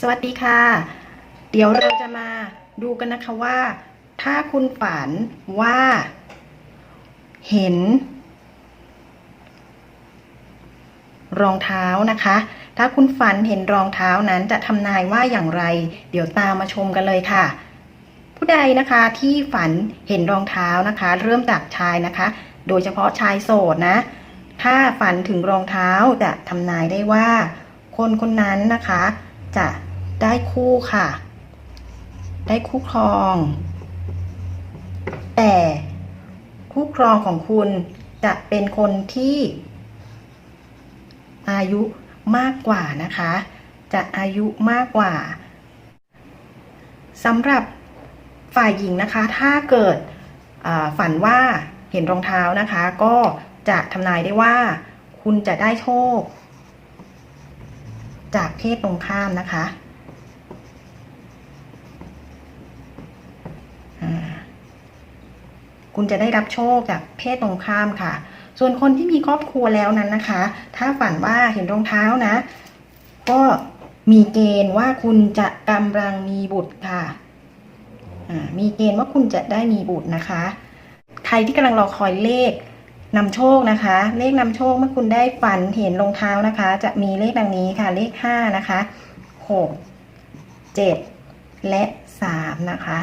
สวัสดีค่ะ เดี๋ยวเราจะมาดูกันนะคะว่า ถ้าคุณฝันว่า เห็น รองเท้านะคะ ถ้าคุณฝันเห็นรองเท้านั้นจะทำนายว่าอย่างไร เดี๋ยวตามมาชมกันเลยค่ะ ผู้ใดนะคะที่ฝันเห็นรองเท้านะคะ เริ่มจากชายนะคะ โดยเฉพาะชายโสดนะ ถ้าฝันถึงรองเท้าจะทำนายได้ว่า คนคนนั้นนะคะจะ ได้คู่ค่ะ ได้คู่ครอง แต่คู่ครองของคุณจะเป็นคนที่อายุมากกว่านะคะ จะอายุมากกว่าสำหรับฝ่ายหญิงนะคะ ถ้าเกิดฝันว่าเห็นรองเท้านะคะ ก็จะทำนายได้ว่า คุณจะได้โชค จากเพศตรงข้ามนะคะอ่า คุณจะได้รับโชคจากเพศตรงข้ามค่ะ ส่วนคนที่มีครอบครัวแล้วนั้นนะคะ ถ้าฝันว่าเห็นรองเท้านะ ก็มีเกณฑ์ว่าคุณจะกำลังมีบุตรค่ะอ่ามีเกณฑ์ว่าคุณจะได้มีบุตรนะคะ ใครที่กำลังรอคอยเลขนำโชคนะคะ เลขนำโชคเมื่อคุณได้ฝันเห็นรองเท้านะคะ จะมีเลขดังนี้ค่ะ เลขห้านะคะหกเจ็ดและสามนะคะ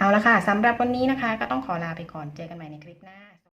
เอาละค่ะสำหรับวันนี้นะคะ ก็ต้องขอลาไปก่อนเจอกันใหม่ในคลิปหน้า